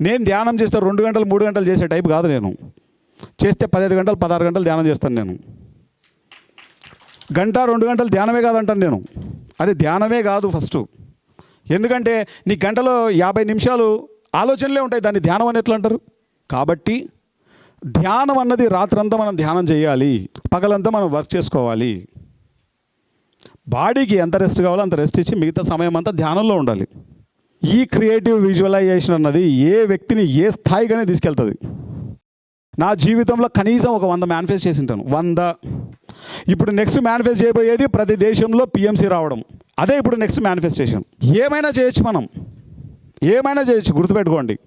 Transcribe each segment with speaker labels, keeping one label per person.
Speaker 1: నేను ధ్యానం చేస్తే రెండు గంటలు మూడు గంటలు చేసే టైప్ కాదు నేను. చేస్తే పదిహేను గంటలు పదహారు గంటలు ధ్యానం చేస్తాను నేను. గంట రెండు గంటలు ధ్యానమే కాదంటాను నేను. అది ధ్యానమే కాదు ఫస్ట్. ఎందుకంటే నీ గంటలో యాభై నిమిషాలు ఆలోచనలే ఉంటాయి దాన్ని ధ్యానం అని ఎట్లా అంటారు కాబట్టి ధ్యానం అన్నది రాత్రంతా మనం ధ్యానం చేయాలి పగలంతా మనం వర్క్ చేసుకోవాలి. బాడీకి ఎంత రెస్ట్ కావాలో అంత రెస్ట్ ఇచ్చి మిగతా సమయం అంతా ధ్యానంలో ఉండాలి. ఈ క్రియేటివ్ విజువలైజేషన్ అన్నది ఏ వ్యక్తిని ఏ స్థాయిగానే తీసుకెళ్తుంది. నా జీవితంలో కనీసం ఒక వంద మేనిఫెస్ట్ చేసి ఉంటాను వంద. ఇప్పుడు నెక్స్ట్ మేనిఫెస్ట్ చేయబోయేది ప్రతి దేశంలో పిఎంసీ రావడం. అదే ఇప్పుడు నెక్స్ట్ మేనిఫెస్టేషన్ ఏమైనా చేయొచ్చు మనం. ఏమైనా చేయొచ్చు గుర్తుపెట్టుకోండి.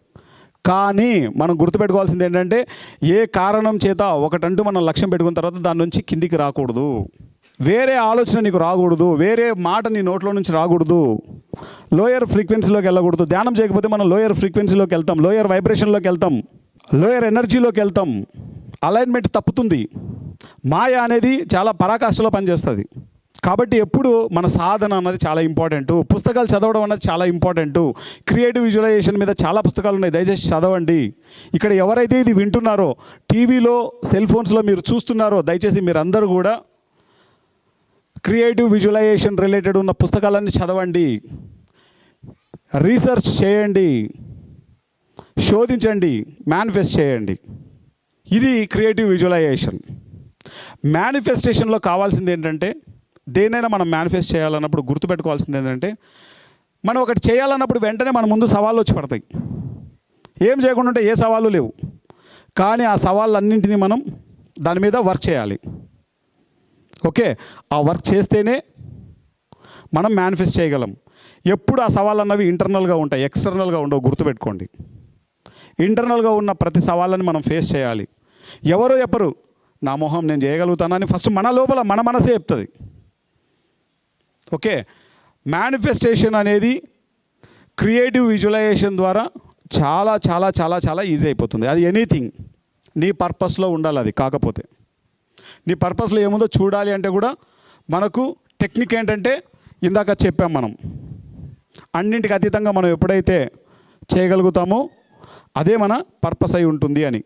Speaker 1: కానీ మనం గుర్తుపెట్టుకోవాల్సింది ఏంటంటే ఏ కారణం చేత ఒకటంటూ మనం లక్ష్యం పెట్టుకున్న తర్వాత దాని నుంచి కిందికి రాకూడదు. వేరే ఆలోచన నీకు రాకూడదు. వేరే మాట నీ నోట్లో నుంచి రాకూడదు. లోయర్ ఫ్రీక్వెన్సీలోకి వెళ్ళకూడదు. ధ్యానం చేయకపోతే మనం లోయర్ ఫ్రీక్వెన్సీలోకి వెళ్తాం. లోయర్ వైబ్రేషన్లోకి వెళ్తాం. లోయర్ ఎనర్జీలోకి వెళ్తాం. అలైన్మెంట్ తప్పుతుంది. మాయ అనేది చాలా పరాకాష్ఠలో పనిచేస్తుంది. కాబట్టి ఎప్పుడు మన సాధన అన్నది చాలా ఇంపార్టెంట్. పుస్తకాలు చదవడం అన్నది చాలా ఇంపార్టెంట్. క్రియేటివ్ విజువలైజేషన్ మీద చాలా పుస్తకాలు ఉన్నాయి. దయచేసి చదవండి. ఇక్కడ ఎవరైతే ఇది వింటున్నారో టీవీలో సెల్ ఫోన్స్లో మీరు చూస్తున్నారో దయచేసి మీరు అందరూ కూడా క్రియేటివ్ విజువలైజేషన్ రిలేటెడ్ ఉన్న పుస్తకాలన్నీ చదవండి. రీసెర్చ్ చేయండి శోధించండి మేనిఫెస్ట్ చేయండి. ఇది క్రియేటివ్ విజువలైజేషన్ మేనిఫెస్టేషన్లో కావాల్సింది ఏంటంటే దేనైనా మనం మేనిఫెస్ట్ చేయాలన్నప్పుడు గుర్తుపెట్టుకోవాల్సింది ఏంటంటే మనం ఒకటి చేయాలన్నప్పుడు వెంటనే మన ముందు సవాళ్ళు వచ్చి పడతాయి. ఏం చేయకుండా ఉంటే ఏ సవాళ్ళు లేవు. కానీ ఆ సవాళ్ళన్నింటినీ మనం దాని మీద వర్క్ చేయాలి. ఓకే ఆ వర్క్ చేస్తేనే మనం మేనిఫెస్ట్ చేయగలం. ఎప్పుడు ఆ సవాళ్ళు అన్నవి ఇంటర్నల్గా ఉంటాయి ఎక్స్టర్నల్గా ఉండవు గుర్తుపెట్టుకోండి. ఇంటర్నల్గా ఉన్న ప్రతి సవాళ్ళని మనం ఫేస్ చేయాలి. ఎవరో చెప్పరు నా మొహం నేను చేయగలుగుతానని ఫస్ట్ మన లోపల మన మనసే చెప్తుంది. ఓకే మేనిఫెస్టేషన్ అనేది క్రియేటివ్ విజువలైజేషన్ ద్వారా చాలా చాలా చాలా చాలా ఈజీ అయిపోతుంది. అది ఎనీథింగ్ నీ పర్పస్లో ఉండాలి అది కాకపోతే. నీ పర్పస్లో ఏముందో చూడాలి అంటే కూడా మనకు టెక్నిక్ ఏంటంటే ఇందాక చెప్పాం మనం. అన్నింటికి అతీతంగా మనం ఎప్పుడైతే చేయగలుగుతామో అదే మన పర్పస్ అయి ఉంటుంది అని.